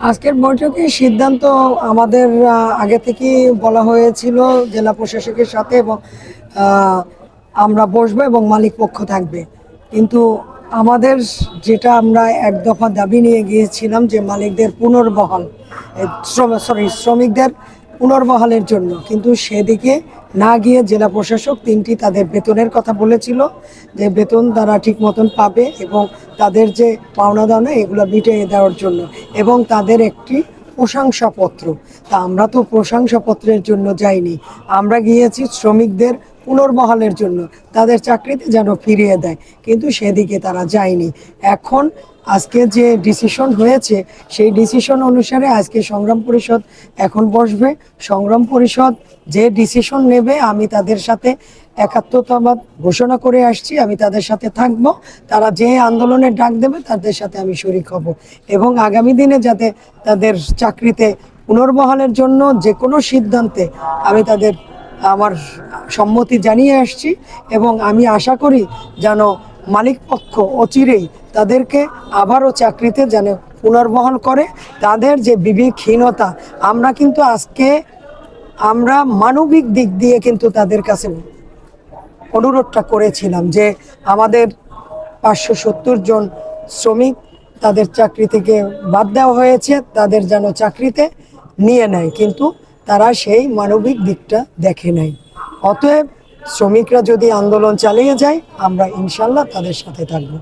আজকের বৈঠকে সিদ্ধান্ত আমাদের আগে থেকে বলা হয়েছিল জেলা প্রশাসকের সাথে এবং আমরা বসবো এবং মালিক পক্ষ থাকবে। কিন্তু আমাদের যেটা আমরা এক দফা দাবি নিয়ে গিয়েছিলাম যে মালিকদের পুনর্বহাল সরি শ্রমিকদের পুনর্বহালের জন্য। কিন্তু সেদিকে না গিয়ে জেলা প্রশাসক তিনটি তাদের বেতনের কথা বলেছিল, যে বেতন তারা ঠিক মতন পাবে এবং তাদের যে পাওনা দাওনা এগুলো মিটিয়ে দেওয়ার জন্য। এবং তাদের একটি প্রশংসাপত্র। তা আমরা তো প্রশংসাপত্রের জন্য যাইনি। আমরা গিয়েছি শ্রমিকদের পুনর্বহালের জন্য। তাদের চাকরিতে যেন ফিরিয়ে দেয়। কিন্তু সেদিকে তারা যায়নি। এখন আজকে যে ডিসিশন হয়েছে, সেই ডিসিশন অনুসারে আজকে সংগ্রাম পরিষদ এখন বসবে। সংগ্রাম পরিষদ যে ডিসিশন নেবে, আমি তাদের সাথে একাত্মতাবাদ ঘোষণা করে আসছি, আমি তাদের সাথে থাকব। তারা যে আন্দোলনের ডাক দেবে, তাদের সাথে আমি শরিক হব। এবং আগামী দিনে যাতে তাদের চাকরিতে পুনর্বহালের জন্য যে কোনো সিদ্ধান্তে আমি তাদের আমার সম্মতি জানিয়ে আসছি এবং আমি আশা করি যেন মালিক পক্ষ অচিরেই তাদেরকে আবারও চাকরিতে যেন পুনর্বহাল করে। তাদের যে বিবেকহীনতা, আমরা কিন্তু আজকে আমরা মানবিক দিক দিয়ে কিন্তু তাদের কাছে অনুরোধটা করেছিলাম যে আমাদের পাঁচশো সত্তর জন শ্রমিক তাদের চাকরি থেকে বাদ দেওয়া হয়েছে, তাদের যেন চাকরিতে নিয়ে নেয়, কিন্তু তারা সেই মানবিক দিকটা দেখে নাই অতএব শ্রমিকরা যদি আন্দোলন চালিয়ে যায়, আমরা ইনশাল্লাহ তাদের সাথে থাকব।